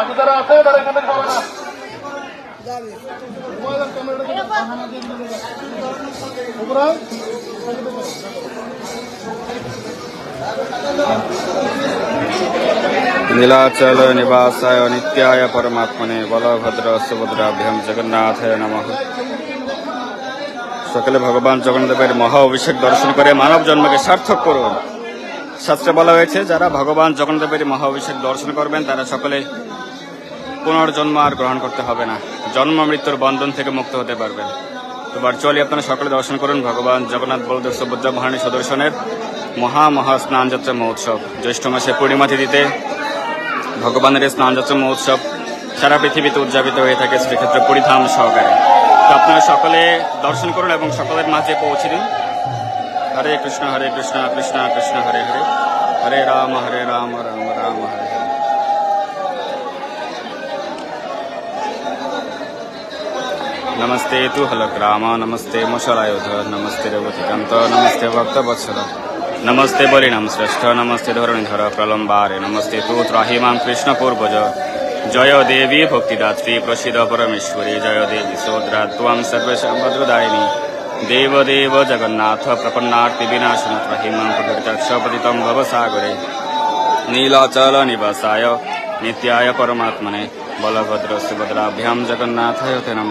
বাকি যারা আছে, তারা এখান থেকে পাবে না নমঃ। সকলে ভগবান জগন্নাথের মহা অভিষেক দর্শন করে মানব জন্মকে সার্থক করুন। শাস্ত্রে বলা হয়েছে, যারা ভগবান জগন্নাথের মহা অভিষেক দর্শন করবেন, তারা সকলে পুনর্জন্ম আর গ্রহণ করতে হবে না। জন্ম মৃত্যুর বন্ধন থেকে মুক্ত হতে পারবেন। তো ভার্চুয়ালি আপনারা সকলে দর্শন করুন ভগবান জগন্নাথ বলদেব সুভদ্রা মহারানী সদর্শনের মহা মহা স্নান যাত্রা মহোৎসব। জ্যৈষ্ঠ মাসে পূর্ণিমা তিথিতে ভগবানের স্নানযাত্রা মহোৎসব সারা পৃথিবীতে উদযাপিত হয়ে থাকে শ্রীক্ষেত্র পরিধাম সহকারে। তো আপনারা সকলে দর্শন করুন এবং সকলের মাঝে পৌঁছে দিন। হরে কৃষ্ণ হরে কৃষ্ণ কৃষ্ণ কৃষ্ণ, হরে হরে। হরে রাম হরে রাম রাম রাম, হরে। নমস্তে তু হল গ্রাম নমস্তে মশলায়ুধ নমস্তে ನಮಸ್ತೆ নমস্তে ভক্ত বৎসল নমস্তে ಬಲಿನಾಮ শ্রেষ্ঠ নমস্তে ধরণীধর প্রলম্বারে নমস্তে তু ত্রাহিমাম কৃষ্ণ পূর্বজ জয় দেবী ভক্তিদাত্রী প্রসিদ পরমেশ্বরী জয় দেবী সোদ্রা ত্বাম সর্বেশাম ভদ্রদায়িনী দেব দেব জগন্নাথ প্রপন্নার্তি বিনাশন ত্রাহিমাম পতিতম ভবসাগরে নীলাচল নিবাসায় নিত্যায় পরমাত্মনে বলভদ্র সুভদ্রাভ্যাম জগন্নাথায় নম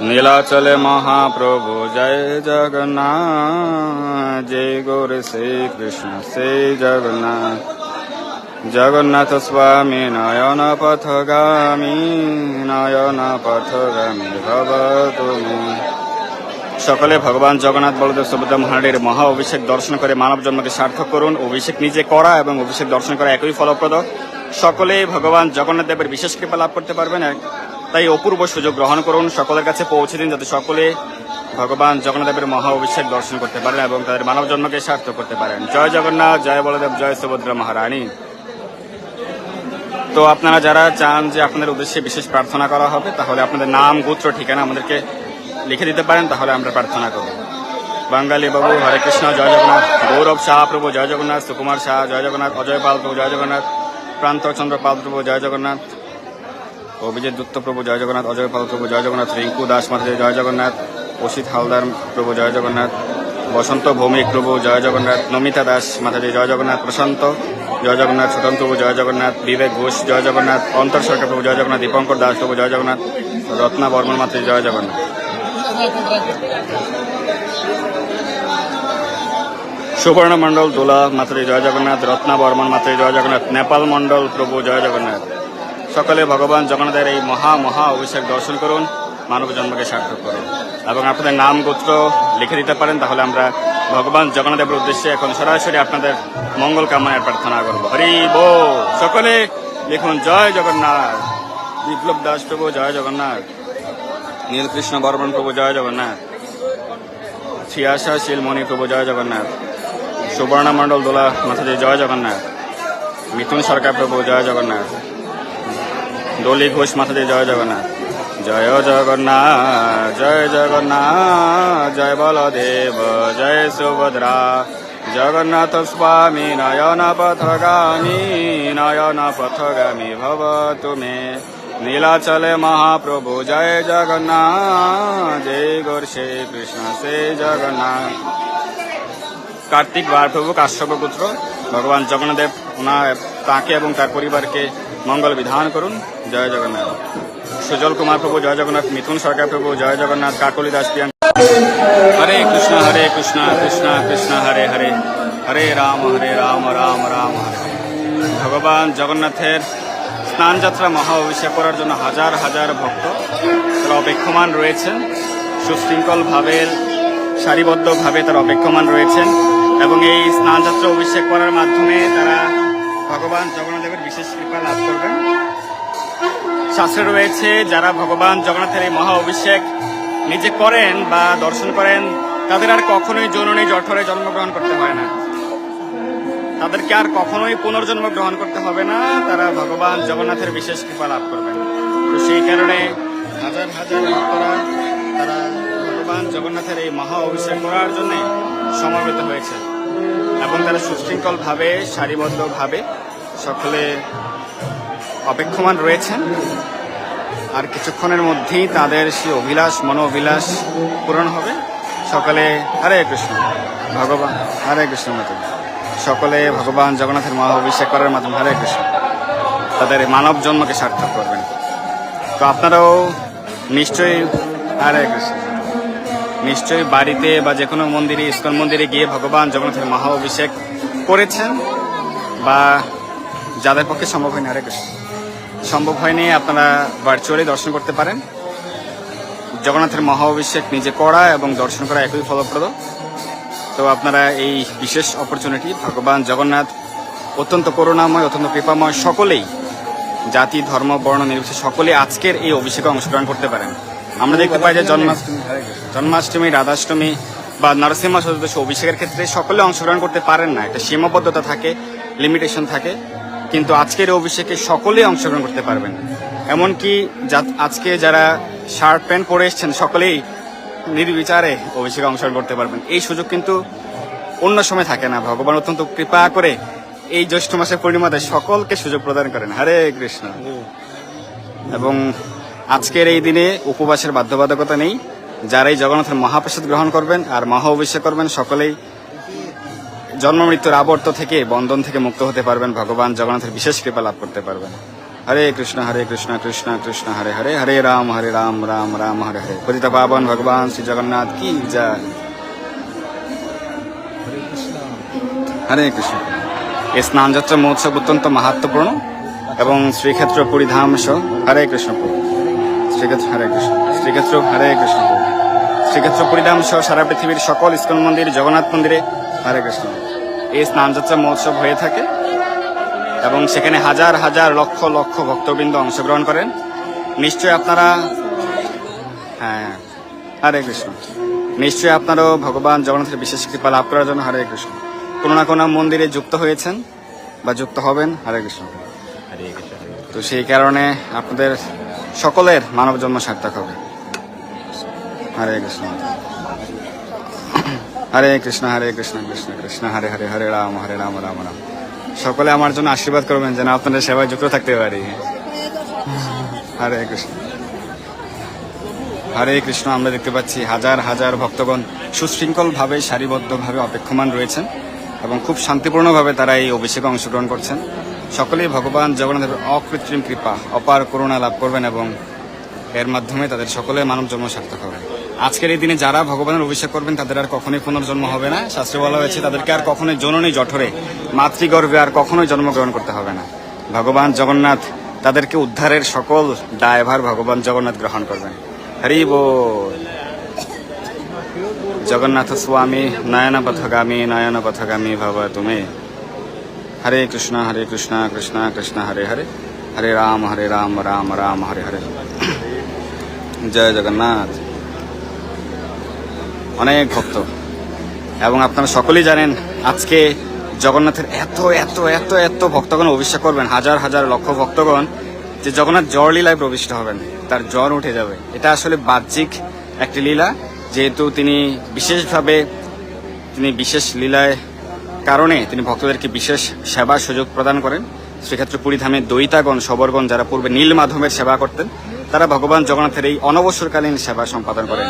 নীলাচলে মহাপ্রভু জয় জগন্নাথ, জয় গৌর শ্রী কৃষ্ণ, শ্রী জগন্নাথ। জগন্নাথ স্বামী নয়ন পথগামী নয়ন পথগামী ভব তুমি সকলে ভগবান জগন্নাথ বলদেব সুভদ্রা মহারানীর মহা অভিষেক দর্শন করে মানব জন্মকে সার্থক করুন। অভিষেক নিজে করা এবং অভিষেক দর্শন করা একই ফলপ্রদ। সকলেই ভগবান জগন্নাথ দেবের বিশেষ কৃপা লাভ করতে পারবেন। তাই অপূর্ব সুযোগ গ্রহণ করুন। সকলের কাছে পৌঁছে দিন যাতে সকলে ভগবান জগন্নাথ দেবের মহা অভিষেক দর্শন করতে পারেন এবং তাদের মানব জন্মকে সার্থক করতে পারেন। জয় জগন্নাথ, জয় বলদেব, জয় সুভদ্রা মহারানী। তো আপনারা যারা চান যে আপনাদের উদ্দেশ্যে বিশেষ প্রার্থনা করা হবে, তাহলে আপনাদের নাম, গোত্র, ঠিকানা আমাদেরকে লিখে দিতে পারেন, তাহলে আমরা প্রার্থনা করব। বাঙালি বাবু, হরে কৃষ্ণ, জয় জগন্নাথ। গৌরব শাহ প্রভু, জয় জগন্নাথ, সুকুমার শাহ, জয় জগন্নাথ, অজয় পাল প্রভু, জয় জগন্নাথ। প্রান্ত চন্দ্র পাল প্রভু, জয় জগন্নাথ। অভিজিৎ দত্ত প্রভু জয় জগন্নাথ অজয় পাল প্রভু জয় জগন্নাথ রিঙ্কু দাস মাতাজি জয় জগন্নাথ অসিত হালদার প্রভু জয় জগন্নাথ বসন্ত ভৌমিক প্রভু জয় জগন্নাথ নমিতা দাস মাতাজি জয় জগন্নাথ প্রশান্ত জয় জগন্নাথ ছোটন প্রভু জয় জগন্নাথ বিবেক ঘোষ জয় জগন্নাথ অন্তর সরকার প্রভু জয় জগন্নাথ দীপঙ্কর দাস প্রভু জয় জগন্নাথ রত্না বর্মন মাতাজি জয় জগন্নাথ সুবর্ণ মণ্ডল দোলা মাতাজি জয় জগন্নাথ রত্না বর্মন মাতাজি জয় জগন্নাথ নেপাল মণ্ডল প্রভু জয় জগন্নাথ সকলে ভগবান জগন্নাথের এই মহা মহা অভিষেক দর্শন করুন, মানব জন্মকে সার্থক করুন। এবং আপনাদের নাম গোত্র লিখে দিতে পারেন, তাহলে আমরা ভগবান জগন্নাথের উদ্দেশ্যে এখন সরাসরি আপনাদের মঙ্গল কামনায় প্রার্থনা করব। হরি বো সকলে লিখুন, জয় জগন্নাথ। বিপ্লব দাস প্রভু, জয় জগন্নাথ। নীলকৃষ্ণ বর্মন প্রভু, জয় জগন্নাথ। ছিয়াশা শিলমণি প্রভু, জয় জগন্নাথ। সুবর্ণ মণ্ডল দোলা মাথাজি জয় জগন্নাথ। মিথুন সরকার প্রভু, জয় জগন্নাথ। দলি ঘোষ মাথাজি জয় জগন্নাথ। জয় জগন্নাথ জয় জগন্নাথ, জয় বলদেব, জয় সুভদ্রা। জগন্নাথ স্বামী, নয়ন পথগামী নয়ন পথগামী ভব তুমে। নীলাচলে মহাপ্রভু, জয় জগন্নাথ, জয় গৌর শ্রী কৃষ্ণ শ্রী জগন্নাথ। কার্তিক বার প্রভু কাশ্যপ পুত্র, ভগবান জগন্নাথদেব ওনার, তাকে এবং তার পরিবারকে মঙ্গল বিধান করুন। জয় জগন্নাথ। সুজল কুমার প্রভু, জয় জগন্নাথ। মিথুন সরকার প্রভু, জয় জগন্নাথ। কাকলি দাস প্রিয়াঙ্কা হরে কৃষ্ণ হরে কৃষ্ণ কৃষ্ণ কৃষ্ণ, হরে হরে। হরে রাম হরে রাম রাম রাম, হরে। ভগবান জগন্নাথের স্নান যাত্রা মহা অভিষেক করার জন্য হাজার হাজার ভক্ত তারা অপেক্ষমান রয়েছেন। সুশৃঙ্খলভাবে সারিবদ্ধভাবে তারা অপেক্ষমান রয়েছেন এবং এই স্নান যাত্রা অভিষেক করার মাধ্যমে তারা ভগবান বিশেষ শাস্ত্রে রয়েছে, যারা ভগবান জগন্নাথের এই মহা অভিষেক নিজে করেন বা দর্শন করেন, তাদের আর কখনোই জননী জঠরে জন্মগ্রহণ করতে হয় না। তাদেরকে আর কখনোই পুনর্জন্ম গ্রহণ করতে হবে না, তারা ভগবান জগন্নাথের বিশেষ কৃপা লাভ করবেন। তো সেই কারণে হাজার হাজার ভক্তরা, তারা ভগবান জগন্নাথের এই মহা অভিষেক করার জন্য সমবেত হয়েছে। এবং তারা সুশৃঙ্খলভাবে, সারিবদ্ধভাবে সকলে অপেক্ষমান রয়েছেন। আর কিছুক্ষণের মধ্যেই তাদের সেই অভিলাষ মনো অভিলাষ পূরণ হবে। সকলে হরে কৃষ্ণ, ভগবান, হরে কৃষ্ণ মাতা সকলে ভগবান জগন্নাথের মহা অভিষেক করার মাধ্যমে হরে কৃষ্ণ। তাদের মানব জন্মকে সার্থক করবেন। তো আপনারাও নিশ্চয়ই হরে কৃষ্ণ। নিশ্চয়ই বাড়িতে বা যে কোনো মন্দিরে, ইস্কন মন্দিরে গিয়ে ভগবান জগন্নাথের মহা অভিষেক করেছেন বা যাদের পক্ষে সম্ভব হয়নি, হরে কৃষ্ণ। সম্ভব হয়নি আপনারা ভার্চুয়ালি দর্শন করতে পারেন। জগন্নাথের মহা অভিষেক নিজে করা এবং দর্শন করা একই ফলপ্রদ। তো আপনারা এই বিশেষ অপরচুনিটি ভগবান জগন্নাথ, অত্যন্ত করুণাময়, অত্যন্ত কৃপাময় সকলেই, জাতি, ধর্ম, বর্ণ, নির্বিশেষে সকলে আজকের এই অভিষেকে অংশগ্রহণ করতে পারেন। আমরা দেখতে পাই যে জন্মাষ্টমী জন্মাষ্টমী, রাধাষ্টমী বা নরসিংহ চতুর্দশী অভিষেকের ক্ষেত্রে সকলে অংশগ্রহণ করতে পারেন না। একটা সীমাবদ্ধতা থাকে লিমিটেশন থাকে। কিন্তু আজকের অভিষেকে সকলেই অংশগ্রহণ করতে পারবেন। এমনকি আজকে যারা শার্ট প্যান্ট পরে এসছেন, সকলেই নির্বিচারে অভিষেকে অংশগ্রহণ করতে পারবেন। এই সুযোগ কিন্তু অন্য সময় থাকে না। ভগবান অত্যন্ত কৃপা করে এই জ্যৈষ্ঠ মাসের পূর্ণিমাতে সকলকে সুযোগ প্রদান করেন। হরে কৃষ্ণ। এবং আজকের এই দিনে উপবাসের বাধ্যবাধকতা নেই। যারা এই জগন্নাথের মহাপ্রসাদ গ্রহণ করবেন আর মহা অভিষেক করবেন, সকলেই জন্ম, মৃত্যুর আবর্ত থেকে বন্ধন থেকে মুক্ত হতে পারবেন ভগবান। জগন্নাথের বিশেষ কৃপা লাভ করতে পারবেন। হরে কৃষ্ণ হরে কৃষ্ণ কৃষ্ণ কৃষ্ণ, হরে হরে হরে রাম হরে রাম রাম রাম, হরে হরে। পতিত পাবন ভগবান শ্রী জগন্নাথ কি জয়। হরে কৃষ্ণ। এই স্নানযাত্রা মহোৎসব অত্যন্ত মাহাত্মপূর্ণ এবং শ্রীক্ষেত্র পরিধাম হরে কৃষ্ণ শ্রীক্ষেত্র হরে কৃষ্ণ। শ্রীক্ষেত্র হরে কৃষ্ণ প্রভু শ্রীক্ষেত্র পরিধাম সহ সারা পৃথিবীর সকল ইস্কন মন্দির, জগন্নাথ মন্দিরে হরে কৃষ্ণ। এই স্নানযাত্রা মহোৎসব হয়ে থাকে এবং সেখানে হাজার হাজার লক্ষ লক্ষ ভক্তবৃন্দ অংশগ্রহণ করেন। নিশ্চয়ই আপনারা হ্যাঁ হরে কৃষ্ণ। নিশ্চয়ই আপনারাও ভগবান জগন্নাথের বিশেষ কৃপা লাভ করার জন্য হরে কৃষ্ণ। কোনো না কোনো মন্দিরে যুক্ত হয়েছেন বা যুক্ত হবেন হরে কৃষ্ণ। তো সেই কারণে আপনাদের সকলের মানব জন্ম সার্থক হবে। হরে কৃষ্ণ। হরে কৃষ্ণ হরে কৃষ্ণ কৃষ্ণ কৃষ্ণ, হরে হরে হরে রাম হরে রাম রাম রাম। সকলে আমার জন্য আশীর্বাদ করবেন যেন আপনাদের সেবায় যুক্ত থাকতে পারি। হরে কৃষ্ণ। হরে কৃষ্ণ, আমরা দেখতে পাচ্ছি হাজার হাজার ভক্তগণ সুশৃঙ্খলভাবে, সারিবদ্ধভাবে অপেক্ষমান রয়েছেন এবং খুব শান্তিপূর্ণভাবে তারা এই অভিষেকে অংশগ্রহণ করছেন। সকলেই ভগবান জগন্নাথের অকৃত্রিম কৃপা, অপার করুণা লাভ করবেন এবং এর মাধ্যমে তাদের সকলে মানব জন্ম সার্থক হবে। আজকের এই দিনে যারা ভগবানের অভিষেক করবেন, তাদের আর কখনোই পুনর্জন্ম হবে না। শাস্ত্রে বলা হয়েছে, তাদেরকে আর কখনোই জননী জঠরে, মাতৃগর্ভে আর কখনোই জন্মগ্রহণ করতে হবে না। ভগবান জগন্নাথ তাদেরকে উদ্ধারের সকল দায়ভার ভগবান জগন্নাথ গ্রহণ করবেন। হরি বল। জগন্নাথ স্বামী, নয়ন পথগামী নয়ন পথগামী ভব তুমি। হরে কৃষ্ণ হরে কৃষ্ণ কৃষ্ণ কৃষ্ণ, হরে হরে। হরে রাম হরে রাম রাম রাম, হরে হরে। জয় জগন্নাথ। অনেক ভক্ত। এবং আপনারা সকলেই জানেন, আজকে জগন্নাথের এত এত এত এত ভক্তগণ অভিষেক করবেন, হাজার হাজার লক্ষ ভক্তগণ, যে জগন্নাথ জ্বর লীলায় প্রবিষ্ট হবেন, তার জ্বর উঠে যাবে। এটা আসলে বাহ্যিক একটি লীলা, যেহেতু তিনি বিশেষভাবে, তিনি বিশেষ লীলায় কারণে তিনি ভক্তদেরকে বিশেষ সেবা সুযোগ প্রদান করেন। সেক্ষেত্রে পুরীধামে দৈতাগণ, সবরগণ যারা পূর্বে নীল মাধবের সেবা করতেন তারা ভগবান জগন্নাথের এই অনবসরকালীন সেবা সম্পাদন করেন।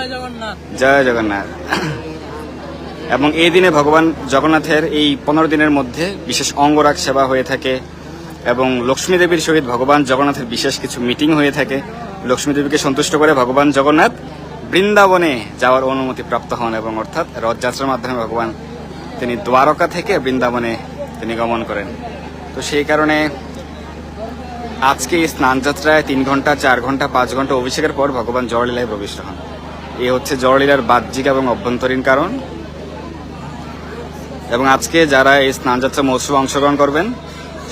জয় জগন্নাথ। এবং এই দিনে ভগবান জগন্নাথের এই পনেরো দিনের মধ্যে বিশেষ অঙ্গরাগ সেবা হয়ে থাকে এবং লক্ষ্মী দেবীর সহিত ভগবান জগন্নাথের বিশেষ কিছু মিটিং হয়ে থাকে। লক্ষ্মী দেবীকে সন্তুষ্ট করে ভগবান জগন্নাথ বৃন্দাবনে যাওয়ার অনুমতি প্রাপ্ত হন এবং অর্থাৎ রথযাত্রার মাধ্যমে ভগবান তিনি দ্বারকা থেকে বৃন্দাবনে তিনি গমন করেন। তো সেই কারণে আজকে এই স্নানযাত্রায় তিন ঘণ্টা, চার ঘণ্টা, পাঁচ ঘণ্টা অভিষেকের পর ভগবান জড়লীলায় প্রবিষ্ট হন। এই হচ্ছে জড়লীলার বাহ্যিক এবং অভ্যন্তরীণ কারণ। এবং আজকে যারা এই স্নানযাত্রা মহোৎসবে অংশগ্রহণ করবেন,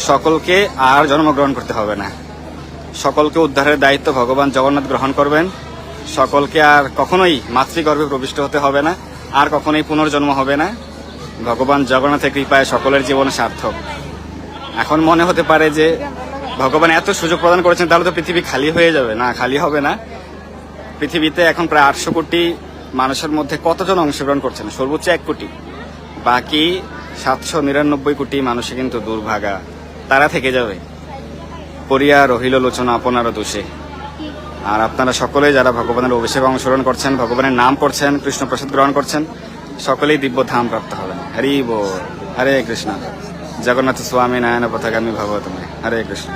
সকলকে আর জন্মগ্রহণ করতে হবে না। সকলকে উদ্ধারের দায়িত্ব ভগবান জগন্নাথ গ্রহণ করবেন। সকলকে আর কখনোই মাতৃগর্ভে প্রবিষ্ট হতে হবে না, আর কখনোই পুনর্জন্ম হবে না। ভগবান জগন্নাথের কৃপায় সকলের জীবন সার্থক। এখন মনে হতে পারে যে ভগবান এত সুযোগ প্রদান করেছেন, তাহলে তো পৃথিবী খালি হয়ে যাবে। না, খালি হবে না। পৃথিবীতে এখন প্রায় আটশো কোটি মানুষের মধ্যে কতজন অংশগ্রহণ করছেন? সর্বোচ্চ এক কোটি। বাকি সাতশো নিরানব্বই কোটি মানুষে কিন্তু দুর্ভাগা। তারা থেকে যাবে। পরিয়া রহিল লোচনা আপনারও দোষে। আর আপনারা সকলে যারা ভগবানের অভিষেক অংশগ্রহণ করছেন, ভগবানের নাম করছেন কৃষ্ণ প্রসাদ গ্রহণ করছেন, সকলেই দিব্য ধাম প্রাপ্ত হবেন। হরি বল। হরে কৃষ্ণ। জগন্নাথ স্বামী নারায়ণ পথগামী ভব তুমি হরে কৃষ্ণ।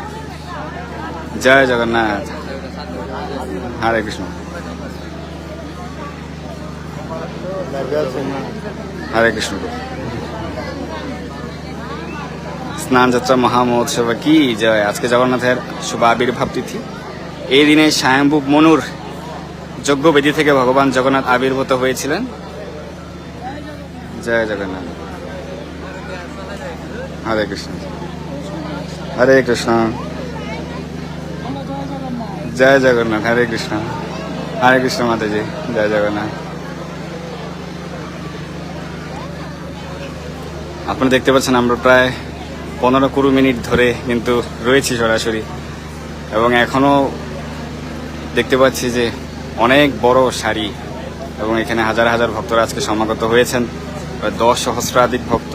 জয় জগন্নাথ। হরে কৃষ্ণ। হরে কৃষ্ণ। স্নান যাত্রা মহামহোৎসব কি জয়। আজকে জগন্নাথের শুভ আবির্ভাব তিথি। এই দিনে স্বয়ম্ভু মনুর যজ্ঞ বেদি থেকে ভগবান জগন্নাথ আবির্ভূত হয়েছিলেন। জয় জগন্নাথ। হরে কৃষ্ণ। হরে কৃষ্ণ। জয় জগন্নাথ, হরে কৃষ্ণ। হরে কৃষ্ণ মাতাজি, জয় জগন্নাথ। আপনারা দেখতে পাচ্ছেন আমরা প্রায় পনেরো কুড়ি মিনিট ধরে কিন্তু রয়েছি সরাসরি এবং এখনও দেখতে পাচ্ছি যে অনেক বড় সারি এবং এখানে হাজার হাজার ভক্তরা আজকে সমাগত হয়েছেন, প্রায় দশ সহস্রাধিক ভক্ত।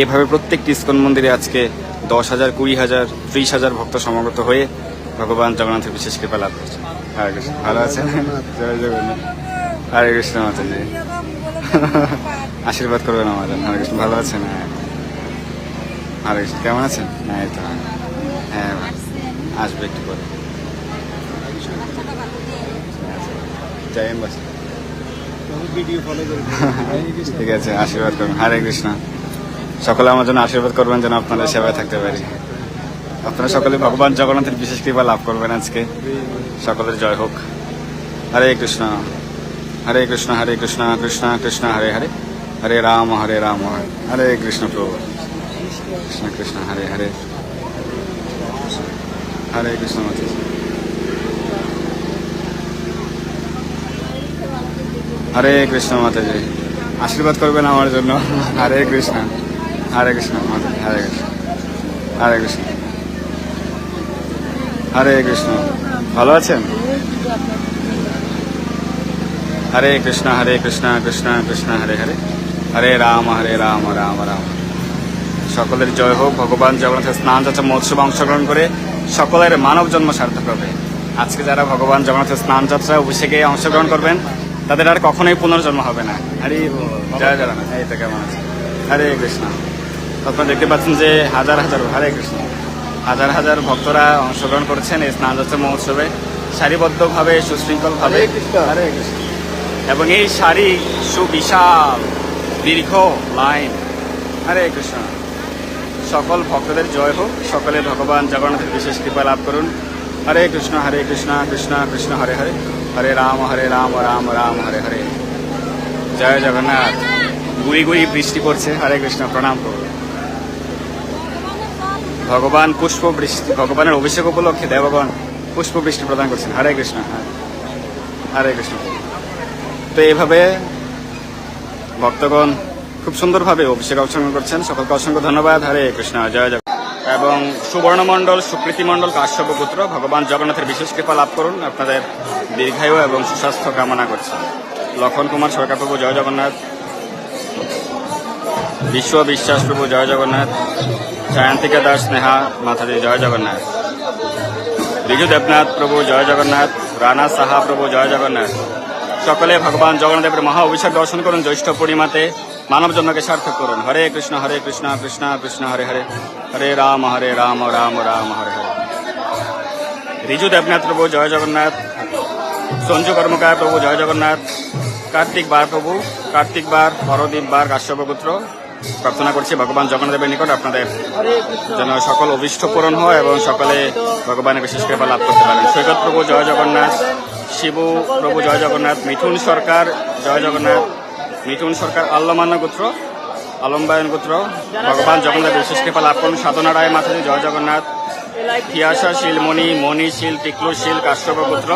এইভাবে প্রত্যেকটি ইস্কন মন্দিরে আজকে দশ হাজার কুড়ি হাজার ত্রিশ হাজার ভক্ত সমাগত হয়ে ভগবান জগন্নাথের বিশেষ কৃপা লাভ করছে। হরে কৃষ্ণ। ভালো আছেন? জয় জগন্নাথ। হরে কৃষ্ণ মাতাজি আশীর্বাদ করবেন আমাদের। হরে কৃষ্ণ ভালো আছেন? হ্যাঁ। হরে কৃষ্ণ কেমন আছেন? হ্যাঁ এই তো। হ্যাঁ আসবে একটু পরে। ঠিক আছে আশীর্বাদ করবেন। হরে কৃষ্ণ। সকলে আমার জন্য আশীর্বাদ করবেন যেন আপনাদের সেবায় থাকতে পারি। আপনারা সকলে ভগবান জগন্নাথের বিশেষ কৃপা লাভ করবেন আজকে। সকলের জয় হোক। হরে কৃষ্ণ। হরে কৃষ্ণ হরে কৃষ্ণ কৃষ্ণ কৃষ্ণ, হরে হরে। হরে রাম হরে রাম, হরে কৃষ্ণ প্রভু। কৃষ্ণ কৃষ্ণ, হরে হরে। হরে কৃষ্ণ হরে কৃষ্ণ মাতাজি। আশীর্বাদ করবেন আমার জন্য। হরে কৃষ্ণ। হরে কৃষ্ণ হরে কৃষ্ণ হরে কৃষ্ণ হরে কৃষ্ণ। ভালো আছেন? হরে কৃষ্ণ হরে কৃষ্ণ কৃষ্ণ কৃষ্ণ হরে হরে। হরে রাম হরে রাম রাম রাম। সকলের জয় হোক ভগবান জগন্নাথের স্নান যাত্রা মহোৎসবে অংশগ্রহণ করে সকলের মানব জন্ম সার্থক হবে। আজকে যারা ভগবান জগন্নাথের স্নান যাত্রা অভিষেকে অংশগ্রহণ করবেন তাদের আর কখনোই পুনর্জন্ম হবে না। হরি। জয় জগন্নাথ। এই তো কেমন আছে হরে কৃষ্ণ। আপনারা দেখতে পাচ্ছেন যে হাজার হাজার হরে কৃষ্ণ। হাজার হাজার ভক্তরা অংশগ্রহণ করছেন এই স্নান যাত্রা মহোৎসবে। সারিবদ্ধভাবে সুশৃঙ্খলভাবে। হরে কৃষ্ণ। হরে কৃষ্ণ। এবং এই সারি সুবিশাল দীর্ঘ লাইন। হরে কৃষ্ণ। সকল ভক্তদের জয় হোক সকলে ভগবান জগন্নাথের বিশেষ কৃপা লাভ করুন। হরে কৃষ্ণ হরে কৃষ্ণ কৃষ্ণ কৃষ্ণ হরে হরে। হরে রাম হরে রাম রাম রাম হরে হরে। জয় জগন্নাথ। গুড়ি গুড়ি বৃষ্টি পড়ছে। হরে কৃষ্ণ প্রণাম করুন। ভগবান পুষ্প বৃষ্টি ভগবানের অভিষেক উপলক্ষে দেবগণ পুষ্প বৃষ্টি প্রদান করছেন। হরে কৃষ্ণ হরে- হরে কৃষ্ণ। তো এইভাবে ভক্তগণ খুব সুন্দরভাবে অভিষেক অংশগ্রহণ করছেন। সকলকে অসংখ্য ধন্যবাদ। হরে কৃষ্ণ, জয় জগন্নাথ এবং সুবর্ণমণ্ডল সুকৃতি কাশ্যপ পুত্র ভগবান জগন্নাথের বিশেষ কৃপা লাভ করুন। আপনাদের দীর্ঘায়ু এবং সুস্বাস্থ্য কামনা করছেন লক্ষণ কুমার সরকার প্রভু জয় জগন্নাথ। বিশ্ব বিশ্বাস প্রভু জয় জগন্নাথ জয়ন্তিকা দাস স্নেহা মাথাজি জয় জগন্নাথ। বিজু দেবনাথ প্রভু জয় জগন্নাথ, রানা সাহা প্রভু জয় জগন্নাথ। সকলে ভগবান জগন্নাথের মহা অভিষেক দর্শন করুন, জ্যৈষ্ঠ পূর্ণিমাতে মানব জন্মকে সার্থক করুন। হরে কৃষ্ণ হরে কৃষ্ণ কৃষ্ণ কৃষ্ণ, হরে হরে। হরে রাম হরে রাম রাম রাম, হরে হরে। রিজু দেবনাথ প্রভু জয় জগন্নাথ। সঞ্জু কর্মকার প্রভু জয় জগন্নাথ। কার্তিক বার প্রভু, কার্তিক বার, হরদীপ বার কাশ্যপ পুত্র প্রার্থনা করছি, ভগবান জগন্নাথের নিকট আপনাদের যেন সকল অভিষ্ট পূরণ হয় এবং সকলে ভগবানের বিশেষ কৃপা লাভ করতে পারেন। সৈকত প্রভু, জয় জগন্নাথ। শিবু প্রভু, জয় জগন্নাথ। মিঠুন সরকার, জয় জগন্নাথ। মিঠুন সরকার আল্লমান্য গোত্র, আলম্বায়ন গোত্র, ভগবান জগন্নাথ বিশেষ কৃপা লাভ করুন। সাধনা রায় মাথাজি, জয় জগন্নাথ। থিয়াসা শীল, মণি শীল, টিকলু শীল কাশ্যপ পুত্র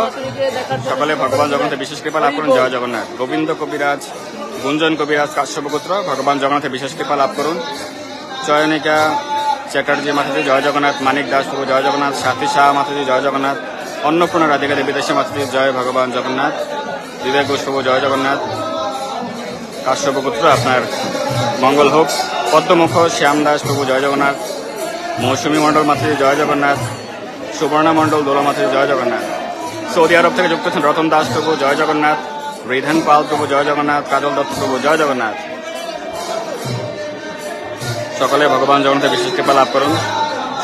সকলে ভগবান জগন্নাথের বিশেষ কৃপা লাভ করুন। জয় জগন্নাথ। গোবিন্দ কবিরাজ গুঞ্জন কবিরাজ কাশ্যপ পুত্র ভগবান জগন্নাথের বিশেষ কৃপা লাভ করুন। চয়নিকা চ্যাটার্জি মাতাজি, জয় জগন্নাথ, মানিক দাস প্রভু, জয় জগন্নাথ, সাথী শাহ মাতাজি, জয় জগন্নাথ, অন্নপূর্ণা রাধিকা দেবী, দেশে মাতাজি, জয় ভগবান জগন্নাথ, বিবেক ঘোষ প্রভু, জয় জগন্নাথ। কাশ্যপ পুত্র আপনার মঙ্গল হোক। পদ্মমুখ, শ্যাম দাস প্রভু, জয় জগন্নাথ। মৌসুমী মণ্ডল মাতাজি, জয় জগন্নাথ। সুবর্ণা মণ্ডল, দোলা মাতাজি, জয় জগন্নাথ। সৌদি আরব থেকে যুক্ত আছেন রতন দাস প্রভু, জয় জগন্নাথ। রিধান পাল প্রভু, জয় জগন্নাথ, কাজল দত্ত প্রভু, জয় জগন্নাথ। সকলে ভগবান জগন্নাথের বিশেষ কৃপা লাভ করুন।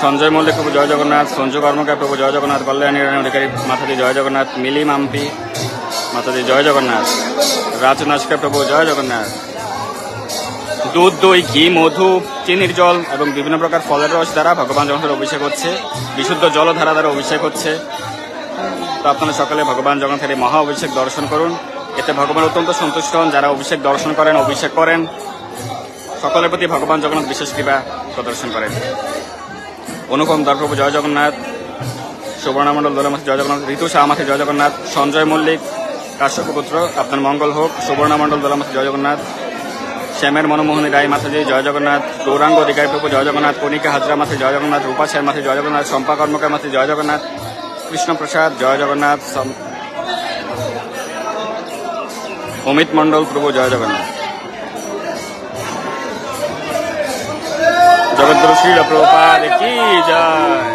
সঞ্জয় মল্লিক প্রভু, জয় জগন্নাথ। সঞ্জু কর্মকার প্রভু, জয় জগন্নাথ। কল্যাণী রানী অধিকারী মাতাজি, জয় জগন্নাথ। মিলি মাম্পি মাতাজি, জয় জগন্নাথ। রাজ নাস্কা প্রভু, জয় জগন্নাথ। দুধ, দই, ঘি, মধু, চিনির জল এবং বিভিন্ন প্রকার ফলের রস দ্বারা ভগবান জগন্নাথের অভিষেক হচ্ছে। বিশুদ্ধ জলধারা দ্বারা অভিষেক হচ্ছে। তো আপনারা সকালে ভগবান জগন্নাথের মহা অভিষেক দর্শন করুন। এতে ভগবান অত্যন্ত সন্তুষ্ট হন যারা অভিষেক দর্শন করেন অভিষেক করেন সকলের প্রতি ভগবান জগন্নাথ বিশেষ কৃপা প্রদর্শন করেন অনুপম দর্প্রভু জয় জগন্নাথ সুবর্ণমণ্ডল দোলামাথি জয় জগন্নাথ ঋতু শাহমাথি জয় জগন্নাথ সঞ্জয় মল্লিক কাশ্যপ পুত্র আপনার মঙ্গল হোক সুবর্ণমণ্ডল দোলামাথি জয় জগন্নাথ শ্যামের মনমোহনী রায় মাথাজি জয় জগন্নাথ গৌরাঙ্গ অধিকারী প্রভু জয় জগন্নাথ কণিকা হাজরা মাথি জয় জগন্নাথ রূপা সেন মাথি জয় জগন্নাথ শম্পা কর্মকার মাথি জয় জগন্নাথ কৃষ্ণপ্রসাদ জয় জগন্নাথ অমিত মণ্ডল, প্রভু জয় জগন্নাথ। জগদ্গুরু শ্রী প্রভুপাদ কি জয়।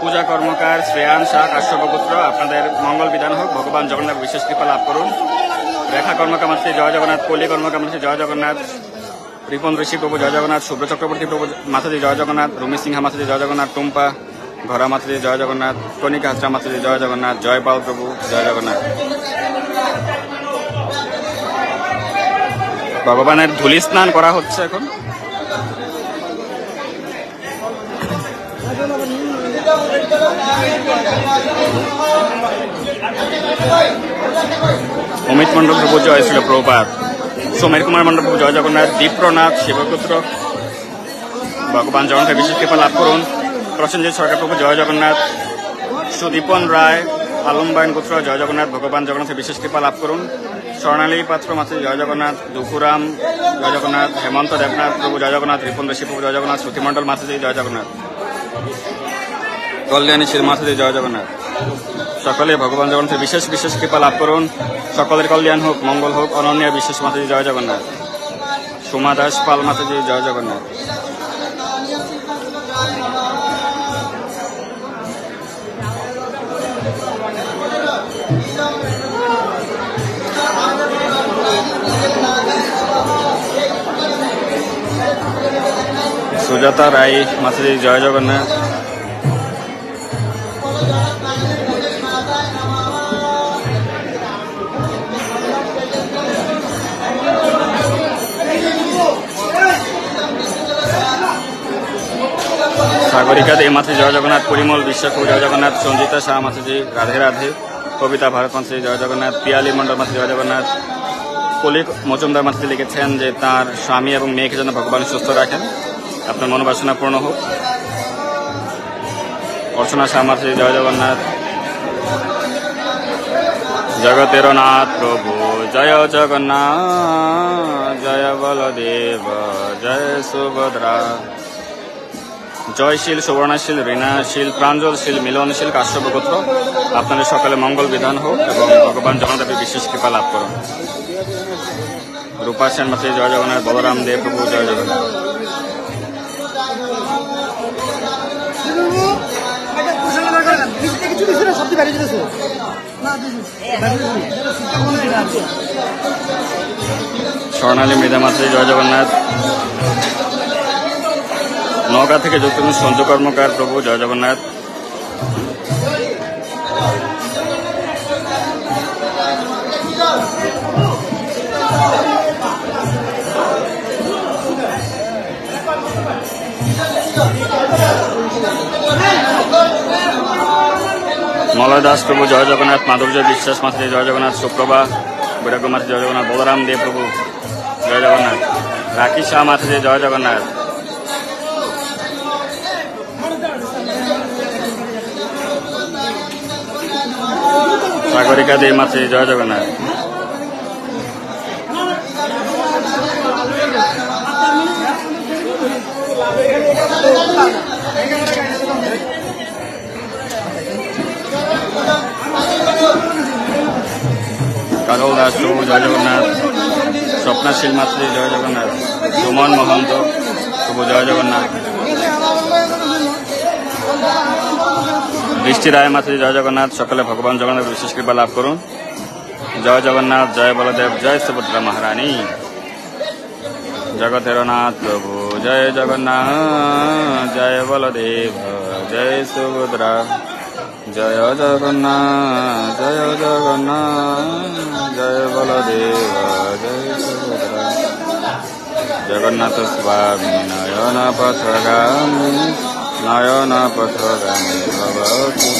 পূজা কর্মকার শ্রেয়ান শাহ, কাশ্যপপুত্র, আপনাদের মঙ্গল বিধান হোক, ভগবান জগন্নাথ বিশেষ কৃপা লাভ করুন। রেখা কর্মকার মাতৃ জয় জগন্নাথ কলি কর্মকার মাতৃ জয় জগন্নাথ, রিপন ঋষি প্রভু জয় জগন্নাথ শুভ্র চক্রবর্তী প্রভু মাতাজি জয় জগন্নাথ, রুমি সিংহা মাতাজি জয় জগন্নাথ, টুম্পা ঘরা মাতাজি জয় জগন্নাথ। কণিকা হাজরা মাতাজি জয় জগন্নাথ। জয়পাল প্রভু, জয় জগন্নাথ। ভগবানের ধুলি স্নান করা হচ্ছে এখন। অমিত মণ্ডল প্রভু, জয় ছিল প্রভুপাত সোমের কুমার মণ্ডল প্রভু, জয় জগন্নাথ। দীপ্রনাথ, শিবপুত্র। ভগবান জগন্নাথের বিশেষ কৃপা লাভ করুন। প্রসেনজিৎ সরকার প্রভু, জয় জগন্নাথ। সুদীপন রায়, আলমবায়ন পুত্র জয় জগন্নাথ, ভগবান জগন্নাথের বিশেষ কৃপা লাভ করুন। স্বর্ণালী পাত্র মাতৃ, জয় জগন্নাথ দুকুরাম জয় জগন্নাথ, হেমন্ত দেবনাথ প্রভু, জয় জগন্নাথ, রিপন ঋষি প্রভু, জয় জগন্নাথ, শ্রুতিমণ্ডল মাতৃ, জয় জগন্নাথ। কল্যাণী শ্রী মাতৃ, জয় জগন্নাথ। সকলে ভগবান জগন্নাথের বিশেষ বিশেষ কৃপা লাভ করুন। সকলের কল্যাণ হোক, মঙ্গল হোক, অনন্য বিশেষ মাতাজি জয় জগন্নাথ। সোমা দাস পাল মাতাজি জয় জগন্নাথ। সুজাতা রায় মাতাজি জয় জগন্নাথ সাগরিকা দেব মাথি জয় জগন্নাথ, পরিমল বিশ্বাস জয় জগন্নাথ, সঞ্জিতা শাহ মাথিজি রাধে রাধে, কবিতা ভারত মাথি জয় জগন্নাথ, পিয়ালি মণ্ডল মাসি জয় জগন্নাথ কলিক মজুমদার মাথিজি লিখেছেন যে তার স্বামী এবং মেয়েকে যেন ভগবান সুস্থ রাখেন। আপনার মনোবাসনা পূর্ণ হোক। অর্চনা মাথিজি জয় জগন্নাথ। জগতের নাথ প্রভু, জয় জগন্নাথ, জয় বলদেব, জয় সুভদ্রা। জয়শীল, সুবর্ণশীল, ঋণাশীল, প্রাঞ্জলশীল, মিলনশীল কাশ্যপ গোত্র আপনাদের সকালে মঙ্গল বিধান হোক এবং ভগবান জগন্নাথের বিশেষ কৃপা লাভ করুন। রূপা সেন জয় জগন্নাথ, বলরাম দেব প্রভু, জয় জগন্নাথ। দিচ্ছে না স্বর্ণালী মৃদা মাত্রী জয় জগন্নাথ। নগা থেকে যুক্ত হন সঞ্জু কর্মকার প্রভু, জয় জগন্নাথ। মলয় দাস প্রভু, জয় জগন্নাথ মাধুর্য বিশ্বাস মাতৃ, জয় জগন্নাথ, সুপ্রভা বৈরাগ্য মাতৃ জয় জগন্নাথ, বলরাম দেব প্রভু, জয় জগন্নাথ, রাখি শাহ মাতৃ, জয় জগন্নাথ সাগরিকা দেব মাতৃ, জয় জগন্নাথ আচ্ছা, Thank you. কাজল দাস প্রভু জয় জগন্নাথ স্বপ্নাশীল মাতৃ জয় জগন্নাথ সুমন মহন্ত, প্রভু জয় জগন্নাথ বৃষ্টি রায় মাতৃ জয় জগন্নাথ সকালে ভগবান জগন্নাথ বিশেষ কৃপা লাভ করুন। জয় জগন্নাথ, জয় বলদেব, জয় সুভদ্রা মহারানী। জগতের নাথ প্রভু, জয় জগন্নাথ, জয় বলদেব, জয় সুভদ্রা। জয় জগন্নাথ জয় জগন্নাথ জয় বলদেব, জয় জগন্নাথ স্বামী নয়ন পথগামী নয়ন পথগামী ভবতু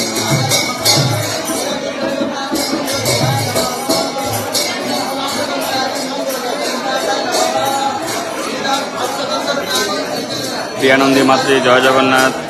প্রিয়ানন্দী মাতৃ, জয় জগন্নাথ।